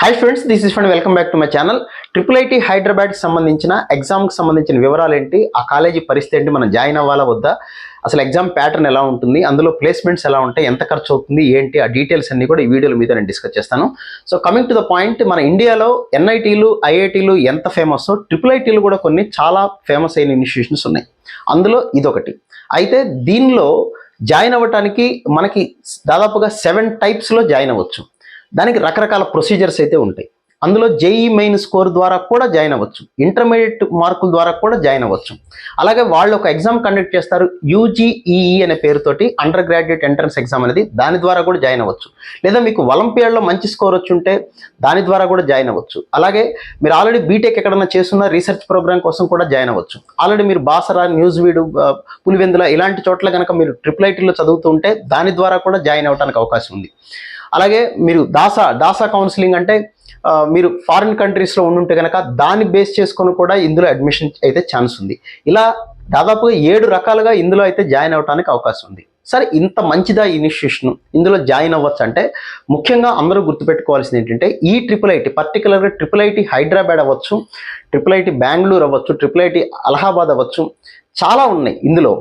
Hi friends this is friend welcome back to my channel triple IT హైదరాబాద్కి సంబంధించిన ఎగ్జామ్కి సంబంధించిన వివరాలు ఏంటి? ఆ కాలేజీ పరిస్థితి ఏంటి? మనం జాయిన్ అవ్వాలా? వద్దా? అసలు ఎగ్జామ్ ప్యాటర్న్ ఎలా ఉంటుంది? అందులో ప్లేస్మెంట్స్ ఎలా ఉంటాయి? ఎంత ఖర్చు అవుతుంది? ఏంటి? ఆ డీటెయిల్స్ అన్ని కూడా ఈ వీడియోలో మీద నేను డిస్కస్ చేస్తాను. So coming to the point మన ఇండియాలో ఎన్ఐటీలు ఐఐటీలు ఎంత ఫేమస్ ట్రిపుల్ ఐటీలు కూడా కొన్ని చాలా ఫేమస్ అయిన ఇన్స్టిట్యూషన్స్ ఉన్నాయి. అందులో ఇదొకటి. అయితే దీనిలో జాయిన్ అవ్వటానికి మనకి దాదాపుగా సెవెన్ టైప్స్లో జాయిన్ అవ్వచ్చు. దానికి రకరకాల ప్రొసీజర్స్ అయితే ఉంటాయి. అందులో జేఈ మెయిన్ స్కోర్ ద్వారా కూడా జాయిన్ అవ్వచ్చు. ఇంటర్మీడియట్ మార్కుల ద్వారా కూడా జాయిన్ అవ్వచ్చు. అలాగే వాళ్ళు ఒక ఎగ్జామ్ కండక్ట్ చేస్తారు. యూజీఈఈ అనే పేరుతోటి అండర్ గ్రాడ్యుయేట్ ఎంట్రన్స్ ఎగ్జామ్ అనేది దాని ద్వారా కూడా జాయిన్ అవ్వచ్చు. లేదా మీకు ఒలింపియాడ్లో మంచి స్కోర్ వచ్చి ఉంటే దాని ద్వారా కూడా జాయిన్ అవ్వచ్చు. అలాగే మీరు ఆల్రెడీ బీటెక్ ఎక్కడైనా చేస్తున్న రీసెర్చ్ ప్రోగ్రామ్ కోసం కూడా జాయిన్ అవ్వచ్చు. ఆల్రెడీ మీరు బాసరా న్యూస్ వీడు పులివెందుల ఇలాంటి చోట్ల కనుక మీరు ట్రిపుల్ ఐటీలో చదువుతూ ఉంటే దాని ద్వారా కూడా జాయిన్ అవ్వడానికి అవకాశం ఉంది. అలాగే మీరు దాసా దాసా కౌన్సిలింగ్ అంటే మీరు ఫారిన్ కంట్రీస్లో ఉండుంటే కనుక దాన్ని బేస్ చేసుకొని కూడా ఇందులో అడ్మిషన్ అయితే ఛాన్స్ ఉంది. ఇలా దాదాపుగా ఏడు రకాలుగా ఇందులో అయితే జాయిన్ అవడానికి అవకాశం ఉంది. సరే ఇంత మంచిదా ఇన్స్టిట్యూషన్ ఇందులో జాయిన్ అవ్వచ్చు అంటే ముఖ్యంగా అందరూ గుర్తుపెట్టుకోవాల్సింది ఏంటంటే ఈ ట్రిపుల్ ఐటీ పర్టికులర్గా ట్రిపుల్ ఐటీ హైదరాబాద్ అవ్వచ్చు ట్రిపుల్ ఐటీ బెంగళూరు అవ్వచ్చు ట్రిపుల్ ఐటీ అలహాబాద్ అవ్వచ్చు చాలా ఉన్నాయి ఇందులో.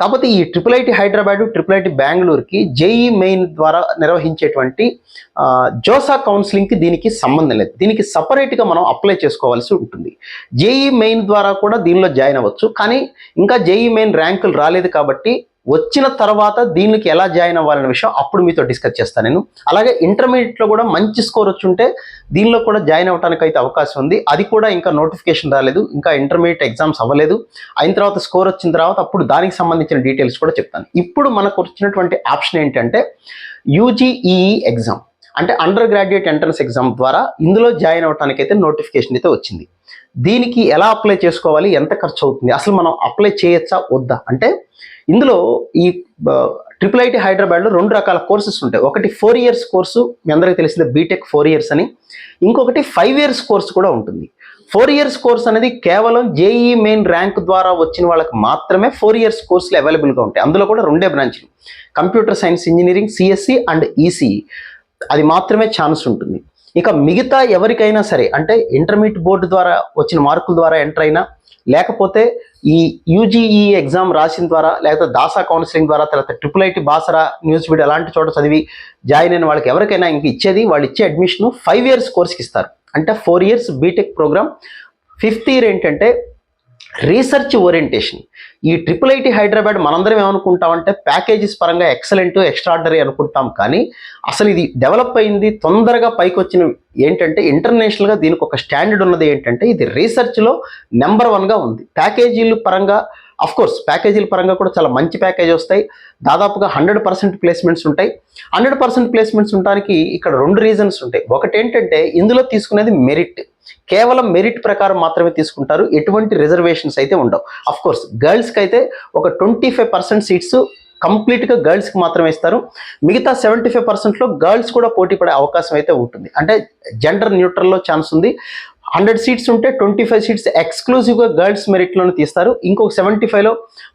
కాకపోతే ఈ triple IT Hyderabad triple IT బెంగళూరుకి జేఈ మెయిన్ ద్వారా నిర్వహించేటువంటి జోసా కౌన్సిలింగ్కి దీనికి సంబంధం లేదు. దీనికి సపరేట్గా మనం అప్లై చేసుకోవాల్సి ఉంటుంది. జేఈ మెయిన్ ద్వారా కూడా దీనిలో జాయిన్ అవ్వచ్చు. కానీ ఇంకా జేఈ మెయిన్ ర్యాంకులు రాలేదు కాబట్టి వచ్చిన తర్వాత దీనికి ఎలా జాయిన్ అవ్వాలనే విషయం అప్పుడు మీతో డిస్కస్ చేస్తాను నేను. అలాగే ఇంటర్మీడియట్లో కూడా మంచి స్కోర్ వచ్చి ఉంటే దీనిలో కూడా జాయిన్ అవ్వడానికి అయితే అవకాశం ఉంది. అది కూడా ఇంకా నోటిఫికేషన్ రాలేదు. ఇంకా ఇంటర్మీడియట్ ఎగ్జామ్స్ అవ్వలేదు. అయిన తర్వాత స్కోర్ వచ్చిన తర్వాత అప్పుడు దానికి సంబంధించిన డీటెయిల్స్ కూడా చెప్తాను. ఇప్పుడు మనకు వచ్చినటువంటి ఆప్షన్ ఏంటంటే యూజీఈఈ ఎగ్జామ్. అంటే అండర్ గ్రాడ్యుయేట్ ఎంట్రన్స్ ఎగ్జామ్ ద్వారా ఇందులో జాయిన్ అవ్వడానికి అయితే నోటిఫికేషన్ అయితే వచ్చింది. దీనికి ఎలా అప్లై చేసుకోవాలి? ఎంత ఖర్చు అవుతుంది అసలు మనం అప్లై చేయొచ్చా? వద్దా? అంటే ఇందులో ఈ ట్రిపుల్ ఐటీ హైదరాబాద్లో రెండు రకాల కోర్సెస్ ఉంటాయి. ఒకటి ఫోర్ ఇయర్స్ కోర్సు మీ అందరికీ తెలిసిందే బీటెక్ ఫోర్ ఇయర్స్ అని. ఇంకొకటి ఫైవ్ ఇయర్స్ కోర్స్ కూడా ఉంటుంది. ఫోర్ ఇయర్స్ కోర్స్ అనేది కేవలం జేఈ మెయిన్ ర్యాంక్ ద్వారా వచ్చిన వాళ్ళకి మాత్రమే ఫోర్ ఇయర్స్ కోర్సులు అవైలబుల్గా ఉంటాయి. అందులో కూడా రెండే బ్రాంచ్లు computer science engineering CSE and ECE అది మాత్రమే ఛాన్స్ ఉంటుంది. ఇక మిగతా ఎవరికైనా సరే అంటే ఇంటర్మీడియట్ బోర్డు ద్వారా వచ్చిన మార్కుల ద్వారా ఎంటర్ అయినా లేకపోతే ఈ యూజీఈ ఎగ్జామ్ రాసిన ద్వారా లేకపోతే దాసా కౌన్సిలింగ్ ద్వారా తర్వాత triple IT Basara news video అలాంటి చోట చదివి జాయిన్ అయిన వాళ్ళకి ఎవరికైనా ఇంక ఇచ్చేది వాళ్ళు ఇచ్చే అడ్మిషన్ ఫైవ్ ఇయర్స్ కోర్స్కి ఇస్తారు. అంటే four years BTech program fifth year ఏంటంటే రీసెర్చ్ ఓరియంటేషన్. ఈ ట్రిపుల్ ఐటీ హైదరాబాద్ మనందరం ఏమనుకుంటామంటే ప్యాకేజెస్ పరంగా ఎక్సలెంట్ ఎక్స్ట్రాడనరీ అనుకుంటాం కానీ అసలు ఇది డెవలప్ అయింది తొందరగా పైకి వచ్చిన ఏంటంటే ఇంటర్నేషనల్గా దీనికి ఒక స్టాండర్డ్ ఉన్నది ఏంటంటే ఇది రీసెర్చ్లో నెంబర్ వన్గా ఉంది. ప్యాకేజీలు పరంగా అఫ్ కోర్స్ ప్యాకేజీల పరంగా కూడా చాలా మంచి ప్యాకేజ్ వస్తాయి. దాదాపుగా హండ్రెడ్ పర్సెంట్ ప్లేస్మెంట్స్ ఉంటాయి. హండ్రెడ్ పర్సెంట్ ప్లేస్మెంట్స్ ఉండడానికి ఇక్కడ రెండు రీజన్స్ ఉంటాయి. ఒకటి ఏంటంటే ఇందులో తీసుకునేది మెరిట్. కేవలం మెరిట్ ప్రకారం మాత్రమే తీసుకుంటారు. ఎటువంటి రిజర్వేషన్స్ అయితే ఉండవు. అఫ్ కోర్స్ గర్ల్స్కి అయితే ఒక ట్వంటీ ఫైవ్ పర్సెంట్ సీట్స్ కంప్లీట్గా గర్ల్స్కి మాత్రమే ఇస్తారు. మిగతా సెవెంటీ ఫైవ్ పర్సెంట్లో గర్ల్స్ కూడా పోటీ పడే అవకాశం అయితే ఉంటుంది. అంటే జెండర్ న్యూట్రల్లో ఛాన్స్ ఉంది. హండ్రెడ్ సీట్స్ ఉంటే ట్వంటీ ఫైవ్ సీట్స్ ఎక్స్క్లూజివ్గా గర్ల్స్ మెరిట్లోనే తీస్తారు. ఇంకొక సెవెంటీ ఫైవ్లో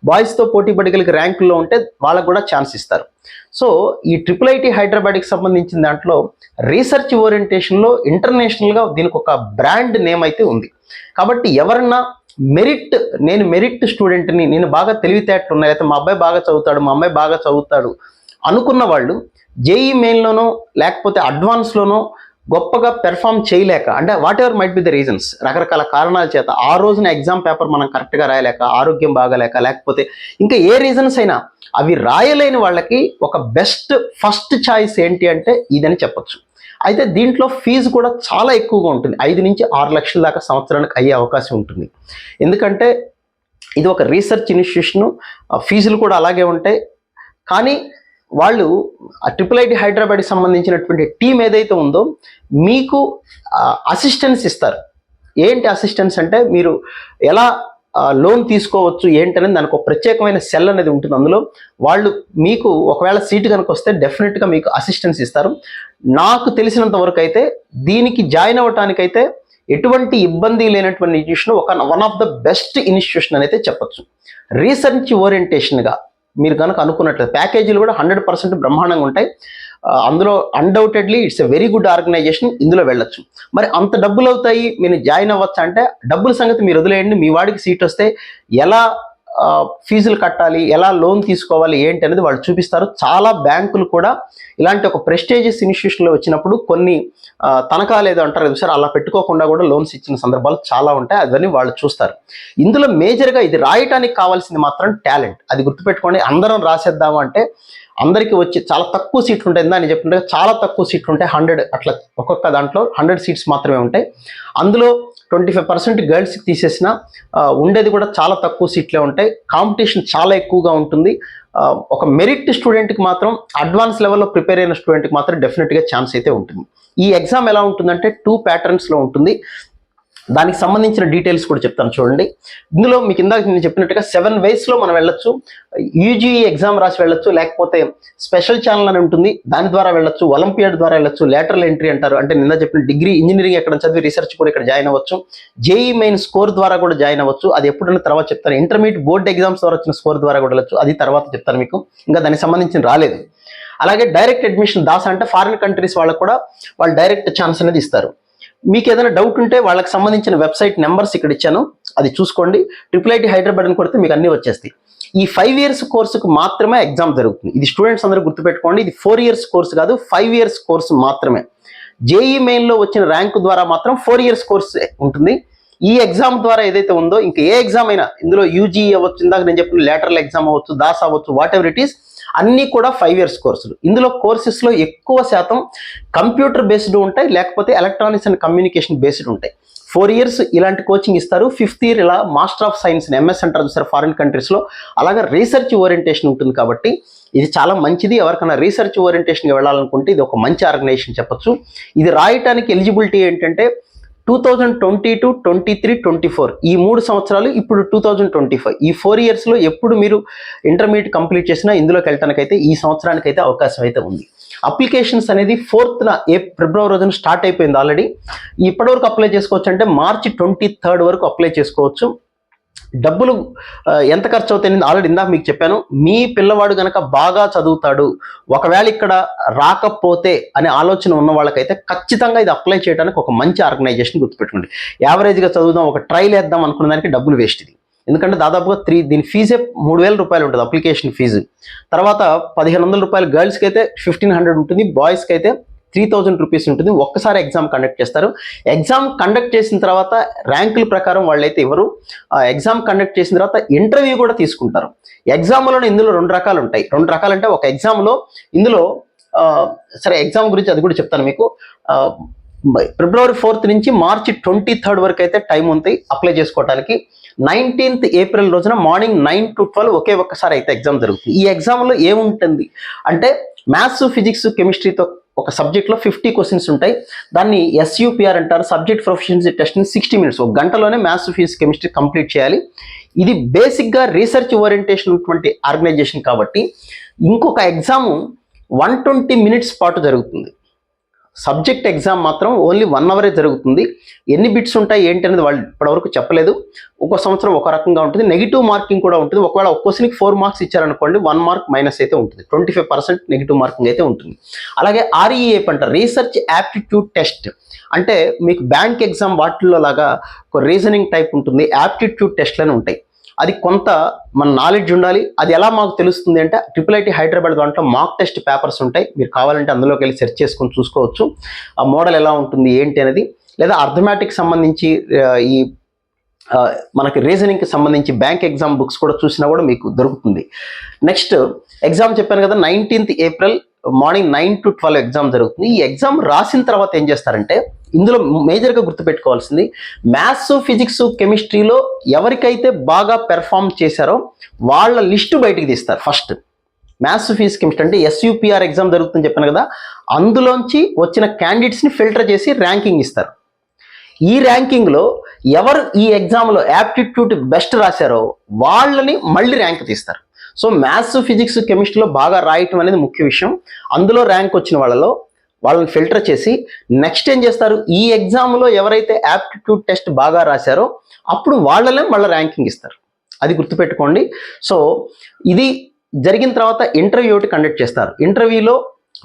బాయ్స్తో పోటీ పడగలిగే ర్యాంకుల్లో ఉంటే వాళ్ళకు కూడా ఛాన్స్ ఇస్తారు. సో ఈ ట్రిపుల్ ఐటీ హైదరాబాద్కి సంబంధించిన దాంట్లో రీసెర్చ్ ఓరియంటేషన్లో ఇంటర్నేషనల్గా దీనికి ఒక బ్రాండ్ నేమ్ అయితే ఉంది. కాబట్టి ఎవరన్నా మెరిట్ నేను మెరిట్ స్టూడెంట్ని నేను బాగా తెలివితేటలు ఉన్నాయి అయితే మా అబ్బాయి బాగా చదువుతాడు మా అమ్మాయి బాగా చదువుతాడు అనుకున్న వాళ్ళు జేఈ మెయిన్లోనో లేకపోతే అడ్వాన్స్లోనో గొప్పగా పెర్ఫామ్ చేయలేక అంటే whatever might be the reasons రకరకాల కారణాల చేత ఆ రోజున ఎగ్జామ్ పేపర్ మనం కరెక్ట్గా రాయలేక ఆరోగ్యం బాగాలేక లేకపోతే ఇంకా ఏ రీజన్స్ అయినా అవి రాయలేని వాళ్ళకి ఒక బెస్ట్ ఫస్ట్ చాయిస్ ఏంటి అంటే ఇదని చెప్పొచ్చు. అయితే దీంట్లో ఫీజు కూడా చాలా ఎక్కువగా ఉంటుంది. ఐదు నుంచి ఆరు లక్షల దాకా సంవత్సరానికి అయ్యే అవకాశం ఉంటుంది. ఎందుకంటే ఇది ఒక రీసెర్చ్ ఇన్స్టిట్యూషను ఫీజులు కూడా అలాగే ఉంటాయి. కానీ వాళ్ళు ఆ ట్రిపుల్ ఐటీ హైదరాబాద్కి సంబంధించినటువంటి టీం ఏదైతే ఉందో మీకు అసిస్టెన్స్ ఇస్తారు. ఏంటి అసిస్టెన్స్ అంటే మీరు ఎలా లోన్ తీసుకోవచ్చు ఏంటనేది దానికి ఒక ప్రత్యేకమైన సెల్ అనేది ఉంటుంది అందులో. వాళ్ళు మీకు ఒకవేళ సీటు కనుక వస్తే డెఫినెట్గా మీకు అసిస్టెన్స్ ఇస్తారు. నాకు తెలిసినంత వరకు అయితే దీనికి జాయిన్ అవ్వటానికైతే ఎటువంటి ఇబ్బంది లేనటువంటి ఇన్స్టిట్యూషన్ ఒక one of the best institution అని అయితే చెప్పొచ్చు. రీసెర్చ్ ఓరియంటేషన్గా మీరు కనుక అనుకున్నట్లయితే ప్యాకేజీలు కూడా హండ్రెడ్ పర్సెంట్ బ్రహ్మాండంగా ఉంటాయి. అందులో undoubtedly it's a very good organisation ఇందులో వెళ్ళొచ్చు. మరి అంత డబ్బులు అవుతాయి మీరు జాయిన్ అవ్వచ్చు అంటే డబ్బుల సంగతి మీరు వదిలేయండి మీ వాడికి సీట్ వస్తే ఎలా ఫీజులు కట్టాలి ఎలా లోన్ తీసుకోవాలి ఏంటి అనేది వాళ్ళు చూపిస్తారు. చాలా బ్యాంకులు కూడా ఇలాంటి ఒక ప్రెస్టేజియస్ ఇన్స్టిట్యూషన్లో వచ్చినప్పుడు కొన్ని తనఖా లేదో అంటారు కదా సార్ అలా పెట్టుకోకుండా కూడా లోన్స్ ఇచ్చిన సందర్భాలు చాలా ఉంటాయి. అవన్నీ వాళ్ళు చూస్తారు. ఇందులో మేజర్గా ఇది రాయటానికి కావాల్సింది మాత్రం టాలెంట్. అది గుర్తుపెట్టుకోండి అందరం రాసేద్దాము అంటే అందరికీ వచ్చి చాలా తక్కువ సీట్లు ఉంటాయి. ఇందా నేను చాలా తక్కువ సీట్లు ఉంటాయి. హండ్రెడ్ అట్లా ఒక్కొక్క దాంట్లో హండ్రెడ్ సీట్స్ మాత్రమే ఉంటాయి. అందులో ట్వంటీ ఫైవ్ పర్సెంట్ గర్ల్స్కి తీసేసిన ఉండేది కూడా చాలా తక్కువ సీట్లే ఉంటాయి. కాంపిటీషన్ చాలా ఎక్కువగా ఉంటుంది. ఒక మెరిట్ స్టూడెంట్కి మాత్రం అడ్వాన్స్ లెవెల్లో ప్రిపేర్ అయిన స్టూడెంట్కి మాత్రం డెఫినెట్గా ఛాన్స్ అయితే ఉంటుంది. ఈ ఎగ్జామ్ ఎలా ఉంటుందంటే టూ ప్యాటర్న్స్లో ఉంటుంది. దానికి సంబంధించిన డీటెయిల్స్ కూడా చెప్తాను చూడండి. ఇందులో మీకు ఇందాక నేను చెప్పినట్టుగా సెవెన్ వేస్లో మనం వెళ్ళొచ్చు. యూజీ ఎగ్జామ్ రాసి వెళ్ళొచ్చు లేకపోతే స్పెషల్ ఛానల్ అని ఉంటుంది దాని ద్వారా వెళ్ళొచ్చు ఒలింపియాడ్ ద్వారా వెళ్ళొచ్చు లేటరల్ ఎంట్రీ అంటారు. అంటే నిన్న చెప్పిన డిగ్రీ ఇంజనీరింగ్ ఎక్కడ చదివి రీసెర్చ్ కూడా ఇక్కడ జాయిన్ అవ్వచ్చు. జేఈ మెయిన్ స్కోర్ ద్వారా కూడా జాయిన్ అవ్వచ్చు. అది ఎప్పుడైనా తర్వాత చెప్తాను. ఇంటర్మీడియట్ బోర్డ్ ఎగ్జామ్స్ ద్వారా వచ్చిన స్కోర్ ద్వారా కూడా వెళ్ళొచ్చు. అది తర్వాత చెప్తాను మీకు. ఇంకా దానికి సంబంధించిన రాలేదు. అలాగే డైరెక్ట్ అడ్మిషన్ దాస్ అంటే ఫారిన్ కంట్రీస్ వాళ్ళకు కూడా వాళ్ళు డైరెక్ట్ ఛాన్స్ అనేది ఇస్తారు. మీకు ఏదైనా డౌట్ ఉంటే వాళ్ళకి సంబంధించిన వెబ్సైట్ నెంబర్స్ ఇక్కడ ఇచ్చాను. అది చూసుకోండి. ట్రిపుల్ ఐటీ హైదరాబాద్ అని కొడితే మీకు అన్నీ వచ్చేస్తాయి. ఈ ఫైవ్ ఇయర్స్ కోర్సుకు మాత్రమే ఎగ్జామ్ జరుగుతుంది. ఇది స్టూడెంట్స్ అందరూ గుర్తుపెట్టుకోండి. ఇది ఫోర్ ఇయర్స్ కోర్సు కాదు ఫైవ్ ఇయర్స్ కోర్సు మాత్రమే. జేఈ మెయిన్లో వచ్చిన ర్యాంకు ద్వారా మాత్రం ఫోర్ ఇయర్స్ కోర్స్ ఉంటుంది. ఈ ఎగ్జామ్ ద్వారా ఏదైతే ఉందో ఇంకా ఏ ఎగ్జామ్ అయినా ఇందులో యూజీ అవ్వచ్చు ఇందాక నేను చెప్పిన లేటరల్ ఎగ్జామ్ అవ్వచ్చు దాస్ అవ్వచ్చు వాట్ ఎవర్ ఇట్ ఈస్ అన్నీ కూడా ఫైవ్ ఇయర్స్ కోర్సులు. ఇందులో కోర్సెస్లో ఎక్కువ శాతం కంప్యూటర్ బేస్డ్ ఉంటాయి లేకపోతే ఎలక్ట్రానిక్స్ అండ్ కమ్యూనికేషన్ బేస్డ్ ఉంటాయి. ఫోర్ ఇయర్స్ ఇలాంటి కోచింగ్ ఇస్తారు. ఫిఫ్త్ ఇయర్ ఇలా మాస్టర్ ఆఫ్ సైన్స్ ఎంఎస్ అంటారు చూసారు ఫారిన్ కంట్రీస్లో అలాగే రీసెర్చ్ ఓరియంటేషన్ ఉంటుంది కాబట్టి ఇది చాలా మంచిది. ఎవరికైనా రీసెర్చ్ ఓరియంటేషన్గా వెళ్ళాలనుకుంటే ఇది ఒక మంచి ఆర్గనైజేషన్ చెప్పొచ్చు. ఇది రాయటానికి ఎలిజిబిలిటీ ఏంటంటే two thousand twenty two twenty three twenty four ఈ మూడు సంవత్సరాలు ఇప్పుడు టూ థౌజండ్ ట్వంటీ ఫైవ్ ఈ ఫోర్ ఇయర్స్లో ఎప్పుడు మీరు ఇంటర్మీడియట్ కంప్లీట్ చేసినా ఇందులోకి వెళ్ళటానికైతే ఈ సంవత్సరానికి అయితే అవకాశం అయితే ఉంది. అప్లికేషన్స్ అనేది ఫోర్త్న ఏ ఫిబ్రవరి రోజున స్టార్ట్ అయిపోయింది ఆల్రెడీ ఇప్పటివరకు అప్లై చేసుకోవచ్చు అంటే మార్చి ట్వంటీ థర్డ్ వరకు అప్లై చేసుకోవచ్చు. డబ్బులు ఎంత ఖర్చు అవుతాయని ఆల్రెడీ ఇందాక మీకు చెప్పాను. మీ పిల్లవాడు కనుక బాగా చదువుతాడు ఒకవేళ ఇక్కడ రాకపోతే అనే ఆలోచన ఉన్న వాళ్ళకైతే ఖచ్చితంగా ఇది అప్లై చేయడానికి ఒక మంచి ఆర్గనైజేషన్ గుర్తుపెట్టుకోండి. యావరేజ్గా చదువుదాం ఒక ట్రైల్ వేద్దాం అనుకున్న దానికి డబ్బులు వేస్ట్ ఇది. ఎందుకంటే దాదాపుగా త్రీ దీని ఫీజే మూడు వేల రూపాయలు ఉంటుంది అప్లికేషన్ ఫీజు తర్వాత పదిహేను వందల రూపాయలు గర్ల్స్కి అయితే ఫిఫ్టీన్ హండ్రెడ్ ఉంటుంది బాయ్స్కి అయితే త్రీ థౌజండ్ రూపీస్ ఉంటుంది. ఒక్కసారి ఎగ్జామ్ కండక్ట్ చేస్తారు. ఎగ్జామ్ కండక్ట్ చేసిన తర్వాత ర్యాంకుల ప్రకారం వాళ్ళైతే ఇవ్వరు ఆ ఎగ్జామ్ కండక్ట్ చేసిన తర్వాత ఇంటర్వ్యూ కూడా తీసుకుంటారు. ఎగ్జామ్లో ఇందులో రెండు రకాలు ఉంటాయి. రెండు రకాలు అంటే ఒక ఎగ్జామ్లో ఇందులో సరే ఎగ్జామ్ గురించి అది కూడా చెప్తాను మీకు. ఫిబ్రవరి ఫోర్త్ నుంచి మార్చి ట్వంటీ థర్డ్ వరకు అయితే టైం ఉంది అప్లై చేసుకోవడానికి నైన్టీన్త్ ఏప్రిల్ రోజున మార్నింగ్ నైన్ టు ట్వెల్వ్ ఒకే ఒక్కసారి అయితే ఎగ్జామ్ జరుగుతుంది. ఈ ఎగ్జామ్లో ఏముంటుంది? అంటే మ్యాథ్స్ ఫిజిక్స్ కెమిస్ట్రీతో ఒక సబ్జెక్ట్లో ఫిఫ్టీ క్వశ్చన్స్ ఉంటాయి. దాన్ని ఎస్యూపిఆర్ అంటారు. Subject proficiency test sixty minutes ఒక గంటలోనే మ్యాథ్స్ ఫిజిక్స్ కెమిస్ట్రీ కంప్లీట్ చేయాలి. ఇది బేసిక్గా రీసెర్చ్ ఓరియంటేషన్ ఉన్నటువంటి ఆర్గనైజేషన్ కాబట్టి ఇంకొక ఎగ్జామ్ వన్ ట్వంటీ మినిట్స్ పాటు జరుగుతుంది. సబ్జెక్ట్ ఎగ్జామ్ మాత్రం ఓన్లీ వన్ అవరే జరుగుతుంది. ఎన్ని బిట్స్ ఉంటాయి ఏంటి అనేది వాళ్ళు ఇప్పటివరకు చెప్పలేదు. ఒక సంవత్సరం ఒక రకంగా ఉంటుంది. నెగిటివ్ మార్కింగ్ కూడా ఉంటుంది. ఒకవేళ ఒక క్వశ్చన్కి ఫోర్ మార్క్స్ ఇచ్చారనుకోండి వన్ మార్క్ మైనస్ అయితే ఉంటుంది. Twenty five percent negative marking అయితే ఉంటుంది. అలాగే ఆర్ఈఏ అంటారు. రీసెర్చ్ యాప్టిట్యూడ్ టెస్ట్ అంటే మీకు బ్యాంక్ ఎగ్జామ్ వాటిల్లో లాగా ఒక రీజనింగ్ టైప్ ఉంటుంది. యాప్టిట్యూడ్ టెస్ట్లని ఉంటాయి. అది కొంత మన నాలెడ్జ్ ఉండాలి. అది ఎలా మాకు తెలుస్తుంది అంటే ట్రిపుల్ ఐటీ హైదరాబాద్ దాంట్లో మాక్ టెస్ట్ పేపర్స్ ఉంటాయి. మీరు కావాలంటే అందులోకి వెళ్ళి సెర్చ్ చేసుకొని చూసుకోవచ్చు. ఆ మోడల్ ఎలా ఉంటుంది ఏంటి అనేది లేదా అర్థమెటిక్ సంబంధించి ఈ మనకి రీజనింగ్కి సంబంధించి బ్యాంక్ ఎగ్జామ్ బుక్స్ కూడా చూసినా కూడా మీకు దొరుకుతుంది. నెక్స్ట్ ఎగ్జామ్ చెప్పాను కదా nineteenth April morning nine to twelve exam జరుగుతుంది. ఈ ఎగ్జామ్ రాసిన తర్వాత ఏం చేస్తారంటే ఇందులో మేజర్గా గుర్తుపెట్టుకోవాల్సింది మ్యాథ్స్ ఫిజిక్స్ కెమిస్ట్రీలో ఎవరికైతే బాగా పెర్ఫామ్ చేశారో వాళ్ళ లిస్టు బయటికి తీస్తారు ఫస్ట్. మ్యాథ్స్ ఫిజిక్స్ కెమిస్ట్రీ అంటే ఎస్యూపిఆర్ ఎగ్జామ్ జరుగుతుందని చెప్పాను కదా అందులోంచి వచ్చిన క్యాండిడేట్స్ని ఫిల్టర్ చేసి ర్యాంకింగ్ ఇస్తారు. ఈ ర్యాంకింగ్లో ఎవరు ఈ ఎగ్జామ్లో యాప్టిట్యూడ్ బెస్ట్ రాశారో వాళ్ళని మళ్ళీ ర్యాంక్ తీస్తారు. సో మ్యాథ్స్ ఫిజిక్స్ కెమిస్ట్రీలో బాగా రాయటం అనేది ముఖ్య విషయం. అందులో ర్యాంక్ వచ్చిన వాళ్ళలో వాళ్ళని ఫిల్టర్ చేసి నెక్స్ట్ ఏం చేస్తారు? ఈ ఎగ్జామ్లో ఎవరైతే యాప్టిట్యూడ్ టెస్ట్ బాగా రాశారో అప్పుడు వాళ్ళనే మళ్ళీ ర్యాంకింగ్ ఇస్తారు. అది గుర్తుపెట్టుకోండి. సో ఇది జరిగిన తర్వాత ఇంటర్వ్యూ ఒకటి కండక్ట్ చేస్తారు. ఇంటర్వ్యూలో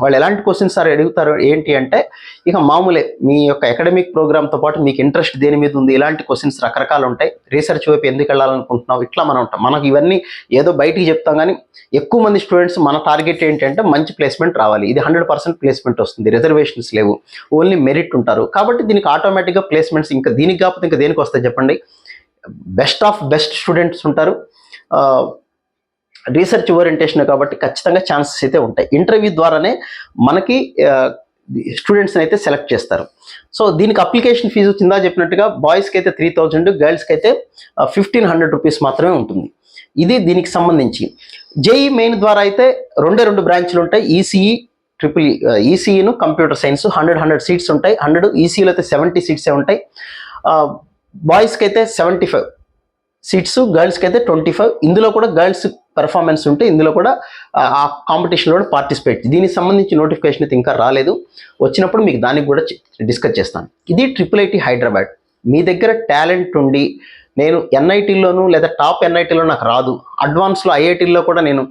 వాళ్ళు ఎలాంటి క్వశ్చన్స్ సార్ అడుగుతారు ఏంటి అంటే ఇక మామూలే మీ యొక్క అకాడమిక్ ప్రోగ్రామ్తో పాటు మీకు ఇంట్రెస్ట్ దేని మీద ఉంది ఇలాంటి క్వశ్చన్స్ రకరకాలు ఉంటాయి. రీసెర్చ్ వైపు ఎందుకు వెళ్ళాలనుకుంటున్నావు ఇట్లా మనం ఉంటాం. మనకి ఇవన్నీ ఏదో బయటికి చెప్తాం కానీ ఎక్కువ మంది స్టూడెంట్స్ మన టార్గెట్ ఏంటంటే మంచి ప్లేస్మెంట్ రావాలి. ఇది హండ్రెడ్ పర్సెంట్ ప్లేస్మెంట్ వస్తుంది. రిజర్వేషన్స్ లేవు. ఓన్లీ మెరిట్ ఉంటారు. కాబట్టి దీనికి ఆటోమేటిక్గా ప్లేస్మెంట్స్ ఇంకా దీనికి కాకపోతే ఇంకా దేనికి వస్తాయి చెప్పండి? బెస్ట్ ఆఫ్ బెస్ట్ స్టూడెంట్స్ ఉంటారు. రీసెర్చ్ ఓరియంటేషన్ కాబట్టి ఖచ్చితంగా ఛాన్సెస్ అయితే ఉంటాయి. ఇంటర్వ్యూ ద్వారానే మనకి స్టూడెంట్స్ని అయితే సెలెక్ట్ చేస్తారు. సో దీనికి అప్లికేషన్ ఫీజు కింద చెప్పినట్టుగా బాయ్స్కి అయితే త్రీ థౌజండ్ గర్ల్స్కి అయితే ఫిఫ్టీన్ హండ్రెడ్ రూపీస్ మాత్రమే ఉంటుంది. ఇది దీనికి సంబంధించి. జేఈ మెయిన్ ద్వారా అయితే రెండే రెండు బ్రాంచ్లు ఉంటాయి. ECE triple ఈసీఈను computer science hundred hundred seats ఉంటాయి. హండ్రెడ్ ఈసీఈలో అయితే సెవెంటీ సీట్సే ఉంటాయి. బాయ్స్కి అయితే సెవెంటీ ఫైవ్ సీట్స్ గర్ల్స్కి అయితే ట్వంటీ ఫైవ్. ఇందులో కూడా గర్ల్స్ పెర్ఫార్మెన్స్ ఉంటే ఇందులో కూడా ఆ, కాంపిటీషన్లో కూడా పార్టిసిపేట్ దీనికి సంబంధించి నోటిఫికేషన్ అయితే ఇంకా రాలేదు. వచ్చినప్పుడు మీకు దానికి కూడా డిస్కస్ చేస్తాను. ఇది ట్రిపుల్ ఐటీ హైదరాబాద్ మీ దగ్గర టాలెంట్ ఉండి నేను ఎన్ఐటీలోను లేదా టాప్ ఎన్ఐటీలో నాకు రాదు. అడ్వాన్స్లో ఐఐటీలో కూడా నేను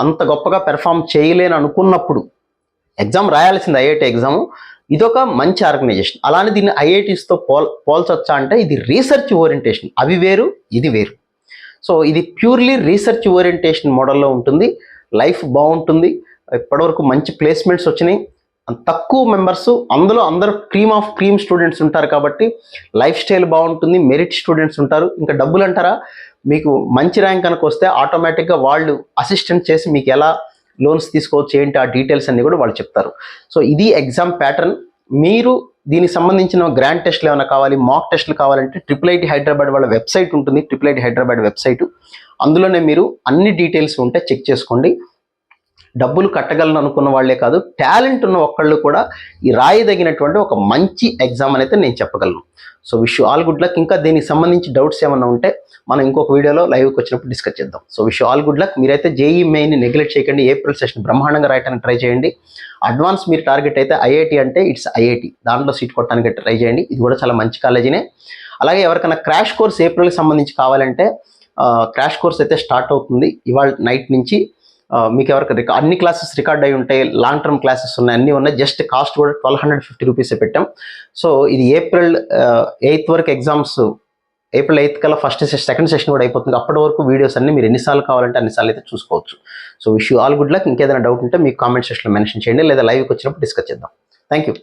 అంత గొప్పగా పెర్ఫామ్ చేయలేను అనుకున్నప్పుడు ఎగ్జామ్ రాయాల్సింది ఐఐటి ఎగ్జామ్ ఇదొక మంచి ఆర్గనైజేషన్. అలానే దీన్ని ఐఐటీస్తో పోల్ పోల్చొచ్చా అంటే ఇది రీసెర్చ్ ఓరియంటేషన్. అవి వేరు ఇది వేరు. సో ఇది ప్యూర్లీ రీసెర్చ్ ఓరియంటేషన్ మోడల్లో ఉంటుంది. లైఫ్ బాగుంటుంది. ఇప్పటివరకు మంచి ప్లేస్మెంట్స్ వచ్చినాయి. తక్కువ మెంబర్స్ అందులో అందరూ క్రీమ్ ఆఫ్ క్రీమ్ స్టూడెంట్స్ ఉంటారు కాబట్టి లైఫ్ స్టైల్ బాగుంటుంది మెరిట్ స్టూడెంట్స్ ఉంటారు. ఇంకా డబ్బులు అంటారా? మీకు మంచి ర్యాంక్ కనుక వస్తే ఆటోమేటిక్గా వాళ్ళు అసిస్టెంట్ చేసి మీకు ఎలా లోన్స్ తీసుకోవచ్చు ఏంటి ఆ డీటెయిల్స్ అన్ని కూడా వాళ్ళు చెప్తారు. సో ఇది ఎగ్జామ్ ప్యాటర్న్. మీరు దీనికి సంబంధించిన గ్రాండ్ టెస్ట్లు ఏమైనా కావాలి మాక్ టెస్ట్లు కావాలంటే ట్రిపుల్ ఐటీ హైదరాబాద్ వాళ్ళ వెబ్సైట్ ఉంటుంది ట్రిపుల్ ఐటీ హైదరాబాద్ వెబ్సైట్. అందులోనే మీరు అన్ని డీటెయిల్స్ ఉంటే చెక్ చేసుకోండి. డబ్బులు కట్టగలను అనుకున్న వాళ్ళే కాదు టాలెంట్ ఉన్న ఒక్కళ్ళు కూడా ఈ రాయదగినటువంటి ఒక మంచి ఎగ్జామ్ అని అయితే నేను చెప్పగలను. So wish all good luck ఇంకా దీనికి సంబంధించి డౌట్స్ ఏమన్నా ఉంటే మనం ఇంకొక వీడియోలో లైవ్కి వచ్చినప్పుడు డిస్కస్ చేద్దాం. So wish all good luck మీరైతే జేఈ మెయిన్ నెగ్లెక్ట్ చేయకండి. ఏప్రిల్ సెషన్ బ్రహ్మాండంగా రాయటానికి ట్రై చేయండి. అడ్వాన్స్ మీరు టార్గెట్ అయితే ఐఐటి అంటే ఇట్స్ ఐఐటి. దాంట్లో సీట్ కొట్టడానికి ట్రై చేయండి. ఇది కూడా చాలా మంచి కాలేజీనే అలాగే ఎవరికైనా క్రాష్ కోర్స్ ఏప్రిల్కి సంబంధించి కావాలంటే క్రాష్ కోర్స్ అయితే స్టార్ట్ అవుతుంది. ఇవాళ నైట్ నుంచి మీకు ఎవరికి అన్ని క్లాసెస్ రికార్డ్ అయి ఉంటాయి లాంగ్ టర్మ్ క్లాసెస్ ఉన్నాయి అన్నీ ఉన్నాయి. జస్ట్ కాస్ట్ కూడా ట్వెల్వ్ హండ్రెడ్ ఫిఫ్టీ రూపీసే పెట్టాం. సో ఇది ఏప్రిల్ ఎయిత్ వరకు ఎగ్జామ్స్ ఏప్రిల్ ఎయిత్ కల్లా ఫస్ట్ సెషన్ సెకండ్ సెషన్ కూడా అయిపోతుంది. అప్పటి వరకు వీడియోస్ అన్ని మీరు ఎన్నిసార్లు కావాలంటే అన్నిసార్లు అయితే చూసుకోవచ్చు. So wish you all good luck ఇంకేదైనా డౌట్ ఉంటే మీకు కామెంట్ సెక్షన్లో మెన్షన్ చేయండి. లేదా లైవ్కి వచ్చినప్పుడు డిస్కస్ చేద్దాం. Thank you